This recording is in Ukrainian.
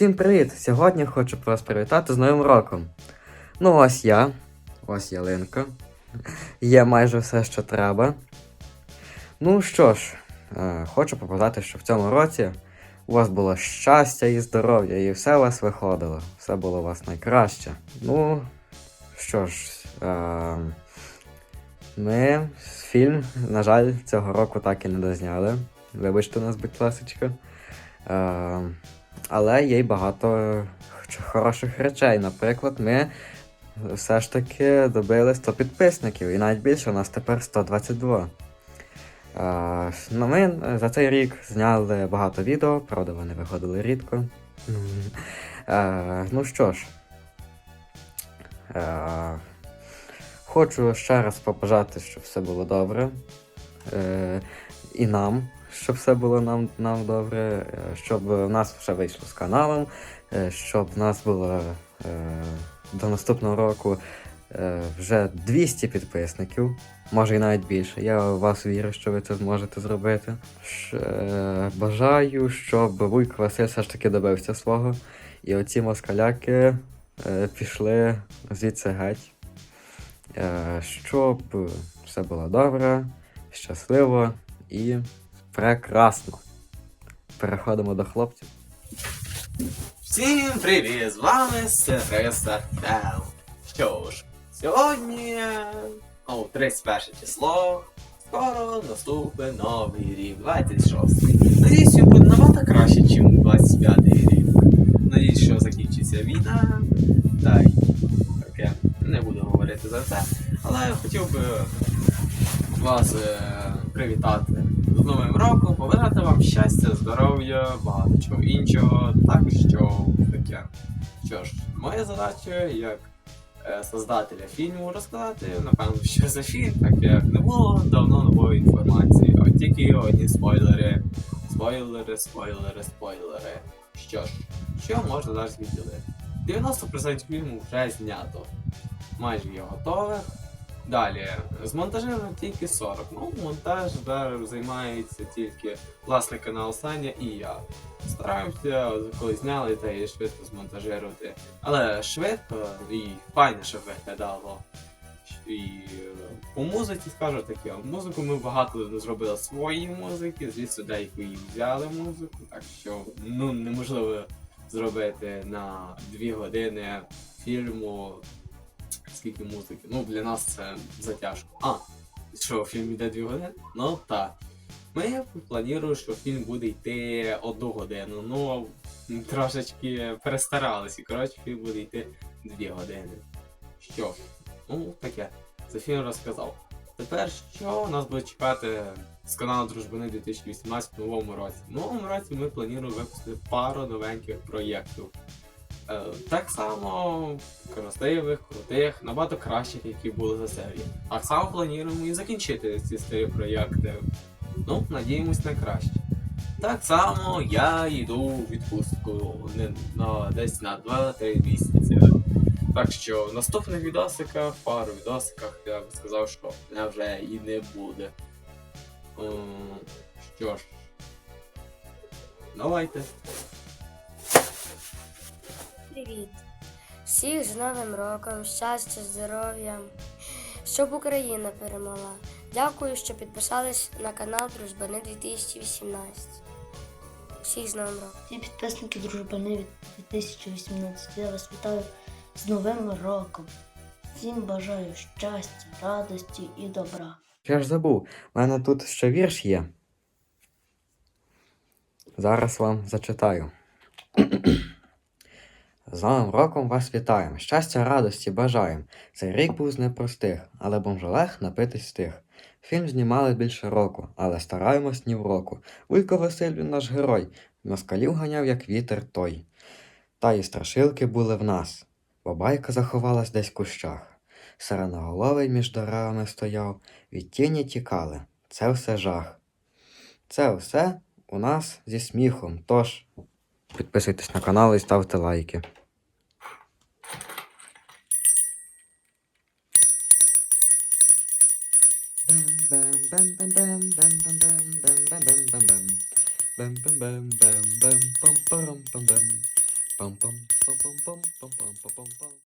Всім привіт! Сьогодні хочу вас привітати з Новим роком. Ну, ось я, ось ялинка. Є майже все, що треба. Ну що ж, е, хочу побажати, що в цьому році у вас було щастя і здоров'я, і все у вас виходило. Все було у вас найкраще. Ну, що ж, е, ми фільм, на жаль, цього року так і не дозняли. Вибачте нас, будь ласочка. Але є й багато хороших речей. Наприклад, ми все ж таки добили 100 підписників, і навіть більше у нас тепер 122. Е, ну, ми за цей рік зняли багато відео, правда, вони виходили рідко. Ну що ж, хочу ще раз побажати, щоб все було добре. Е, і нам, щоб все було нам, нам добре, е, щоб в нас все вийшло з каналом, е, щоб в нас було е, до наступного року вже 200 підписників, може і навіть більше. Я в вас вірю, що ви це зможете зробити. Бажаю, щоб Вуйк Василь все ж таки добився свого. І оці москаляки пішли звідси геть. Щоб все було добре, щасливо і прекрасно. Переходимо до хлопців. Всім привіт! З вами Сириса Тел. Що ж, сьогодні, о, 31 число, скоро наступить новий рік, 26. Надіюсь, він буде набагато краще, ніж 25 рік. Надіюсь, що закінчиться війна, та й таке, не буду говорити за це. Але я хотів би вас е, привітати з Новим роком, побажати вам щастя, здоров'я, багато чого іншого, так що таке. Що ж, моя задача як е, создателя фільму розказати, напевно, що за фільм, так як не було давно нової інформації, от тільки одні спойлери. Спойлери, спойлери, спойлери. Що ж, що можна зараз відділити? 90% фільму вже знято. Майже є готове. Далі, з монтажем тільки 40. Ну, монтаж зараз займається тільки власний канал Саня і я. Стараємося, коли зняли, та і швидко змонтажувати. Але швидко і файно, щоб виглядало. І е, по музиці скажу таке, музику ми багато зробили своєї музики, звідси деяку взяли музику, так що ну, неможливо зробити на 2 години фільму скільки музики. Ну, для нас це затяжко. А, що, фільм йде 2 години? Ну так. Ми плануємо, що фільм буде йти одну годину. Ну, трошечки перестаралися. Коротше, фільм буде йти 2 години. Що ну таке. За фільм розказав. Тепер що нас буде чекати з каналу Дружбани 2018 в новому році? В новому році ми плануємо випустити пару новеньких проєктів. Е, Так само красивих, крутих, набагато кращих, які були за серії. Так само плануємо і закінчити ці старі проєкти. Ну, надіємось на краще. Так само я йду у відпустку не, на, десь на 2-3 місяці. Так що в наступних відосиках, пару відосиках, я б сказав, що мене вже і не буде. Ем, Що ж, давайте. Привіт! Всіх з Новим роком, щастя, здоров'я, щоб Україна перемогла. Дякую, що підписались на канал Дружбани 2018. Всіх з Новим роком. Всі підписники дружбани 2018. Я вас вітаю з Новим роком. Всім бажаю щастя, радості і добра. Я ж забув, у мене тут ще вірш є. Зараз вам зачитаю. З Новим роком вас вітаємо. Щастя, радості бажаємо. Цей рік був з непростих, але бомжолег напитись встиг. Фільм знімали більше року, але стараємось ні в року. Вуйко Василь наш герой, москалів ганяв, як вітер той. Та і страшилки були в нас. Бабайка заховалась десь в кущах. Сиреноголовий між деревами стояв, від тіні тікали. Це все жах. Це все у нас зі сміхом. Тож підписуйтесь на канал і ставте лайки. Пам-пам, пам-пам-пам, пам-пам-пам-пам.